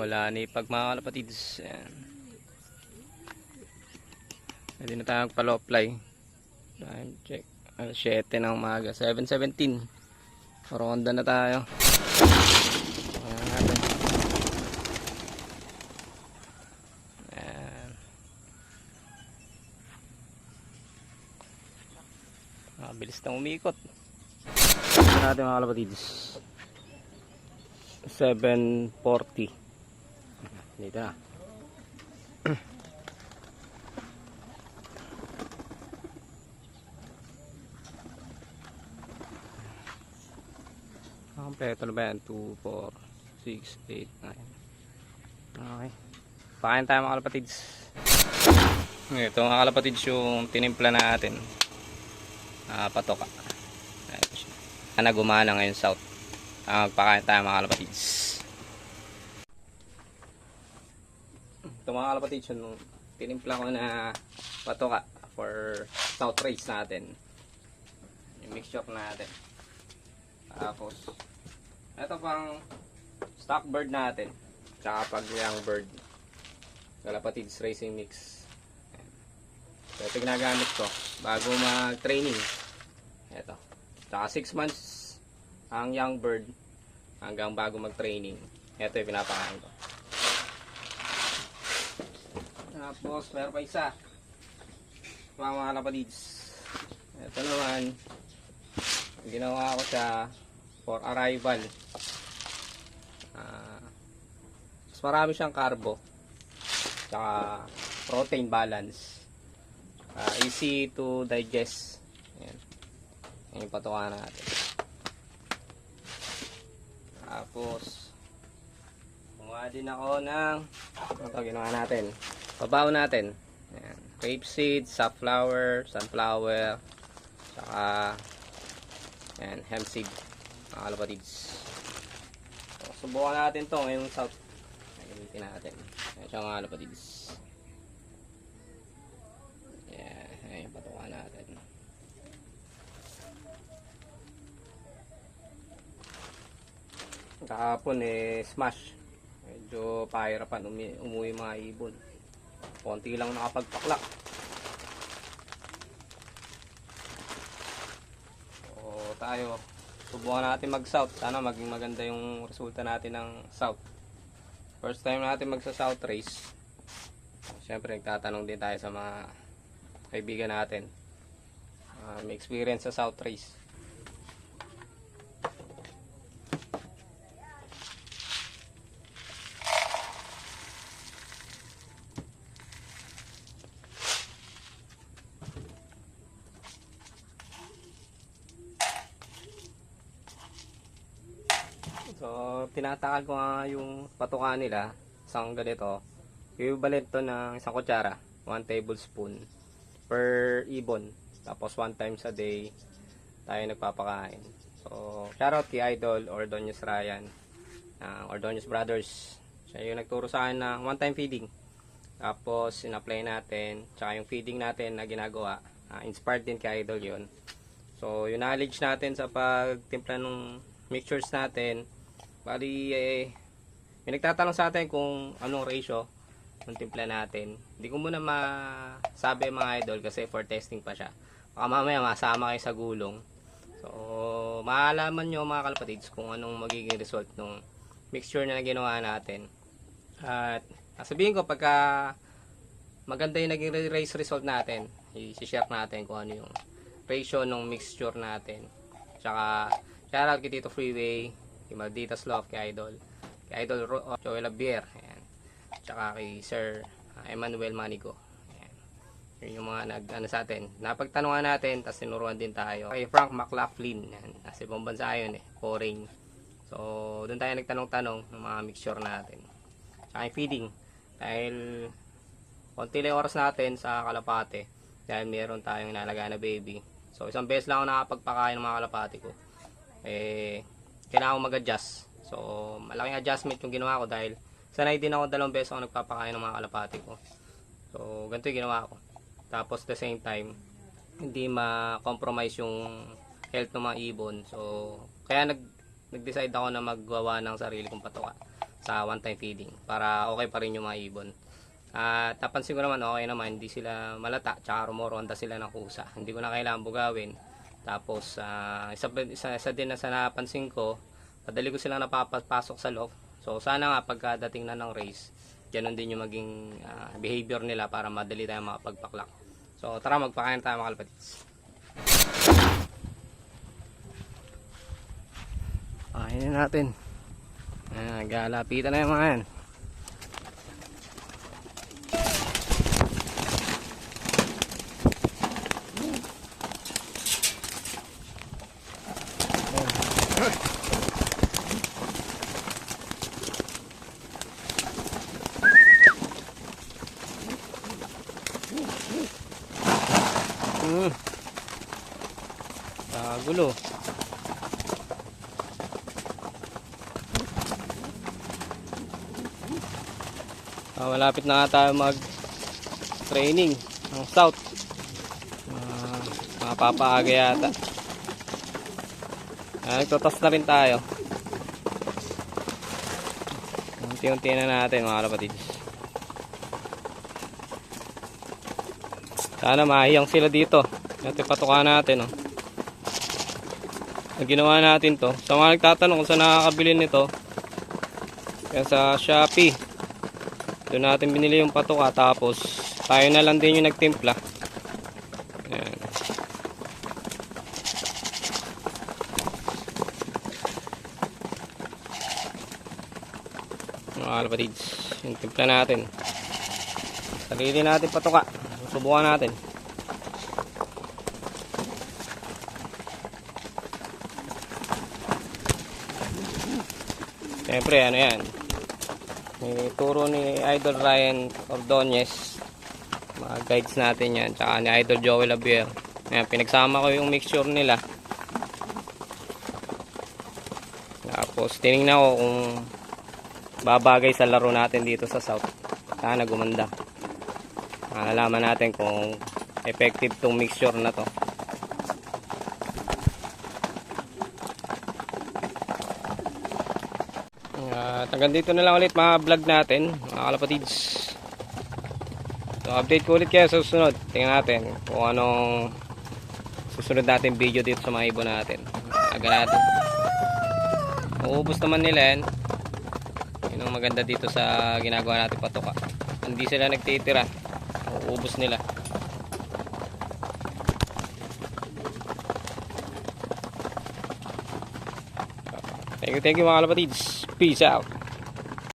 Wala ni pag. Ayan. Pwede na tayo magpa-apply. Time check. Alas 7 ng umaga. 7.17. Ronda na tayo. Ayan natin. Ayan. Ah, bilis na umikot. Ito natin mga kalapatids. 7.40 dito na kompleto na ba yan? 2, 4, 6, 8, 9 okay. Pakain tayo mga ito mga kalapatids yung tinimpla natin. Ah, patoka. Ayan siya. na gumana ngayon south. Ah, magpakain tayo mga kalapatids. Ito mga kalapatids, yung tinimpla ko na patoka for south race natin. Yung mixture natin. Tapos, ito pang stock bird natin. Tsaka pag young bird. Kalapatids racing mix. So, ito ginagamit ko bago mag-training. Ito. Tsaka 6 months ang young bird hanggang bago mag-training. Ito yung pinapakain ko. Tapos, meron pa isa. Mga mga kapatids. Ito naman, ginawa ko siya for arrival. Ah, mas marami siyang carbo. Tsaka protein balance. Ah, easy to digest. Ayan. Ayan yung patukan natin. Tapos, kumuha din ako ng, ano to ginawa natin? Babaw natin. Ayan. Rapeseed, safflower, sunflower, saka, ayan, hemp seed, mga kalapatids. So, subukan natin to ngayong south. Gamitin natin. Ayan siya mga kalapatids. Ayan, natin. kahapon eh smash medyo pahirapan umi umuwi mga ibon konti lang nakapagpaklak o tayo. Subukan natin mag south sana maging maganda yung resulta natin ng south. First time natin magsa south race. Syempre nagtatanong din tayo sa mga kaibigan natin. Ah, may experience sa south race So, tinatakal ko nga yung patukan nila. Isang ganito. Equivalent to ng isang kutsara. 1 tablespoon per ibon. Tapos 1 times a day tayo nagpapakain. So, shoutout kay Idol Ordonez Ryan ng Ordonez Brothers. Siya yung nagturo sa akin ng one time feeding. Tapos, in-apply natin. Tsaka yung feeding natin na ginagawa. ah, inspired din kay Idol yon So, yung knowledge natin sa pagtimpla ng mixtures natin, bali, eh, may nagtatanong sa atin kung anong ratio ng timpla natin. Hindi ko muna masabi mga idol kasi for testing pa siya. Baka mamaya masama kayo sa gulong. So, maalaman nyo mga kalapatids kung anong magiging result ng mixture na ginawa natin. At sabihin ko pagka maganda yung naging race result natin, i-share natin kung ano yung ratio ng mixture natin. Tsaka, shoutout kay Tito Freeway, kay Malditas Love, kay Idol, kay Idol Ro- uh, Joel Abier, ayan. Tsaka kay Sir uh, Emmanuel Manigo. Ayan. Yun yung mga nag, ano sa atin. Napagtanungan natin, tapos tinuruan din tayo. Kay Frank McLaughlin, yan. Nasa ibang bansa yun eh, foreign. So, doon tayo nagtanong-tanong ng mga mixture natin. Tsaka feeding. Dahil, konti lang oras natin sa kalapate. Dahil meron tayong inalaga na baby. So, isang beses lang ako nakapagpakain ng mga kalapati ko. Eh, kailangan ko mag-adjust. So, malaking adjustment yung ginawa ko dahil sanay din ako dalawang beses ako nagpapakain ng mga kalapati ko. So, ganito yung ginawa ko. Tapos, the same time, hindi ma-compromise yung health ng mga ibon. So, kaya nag nag-decide ako na maggawa ng sarili kong patuka. sa one time feeding para okay pa rin yung mga ibon. At napansin ko naman okay naman, hindi sila malata, tsaka rumoronda sila ng kusa. Hindi ko na kailangan bugawin. Tapos ah, isa, isa, isa din na sa napansin ko, madali ko silang napapasok sa loob. So sana nga pagkadating na ng race, ganun din yung maging ah, behavior nila para madali tayong makapagpaklak. So tara magpakain tayo mga kalapatids. Pakainin natin. Ayan, galapitan na yung mga yan. Kagulo. Ah, malapit na tayo mag training ng scout. Ah, mapapaaga yata. Ah, nagtotos na rin tayo. Unti-unti na natin mga kapatids. Sana mahiyang sila dito. Ito patukan natin. Oh. Ang ginawa natin to. Sa mga nagtatanong kung saan nakakabili nito. Yan sa Shopee. Doon natin binili yung patuka. Tapos tayo na lang din yung nagtimpla. Yan. Mga kalapatids. Yung timpla natin. Sarili natin patuka. Subukan natin. Siyempre, ano yan. May turo ni Idol Ryan Ordonez. Mga guides natin yan. Tsaka ni Idol Joel Abier. Ayan, pinagsama ko yung mixture nila. Tapos, tinignan ko kung babagay sa laro natin dito sa South. Sana gumanda. Malalaman natin kung effective tong mixture na to. At hanggang dito na lang ulit mga vlog natin, mga kalapatids. So, update ko ulit kayo sa susunod. Tingnan natin kung anong susunod natin video dito sa mga ibon natin. Aga natin. Uubos naman nila yan. Yun ang maganda dito sa ginagawa natin patuka. Hindi sila nagtitira. Uubos nila. Thank you, thank you mga kalapatids. Peace out.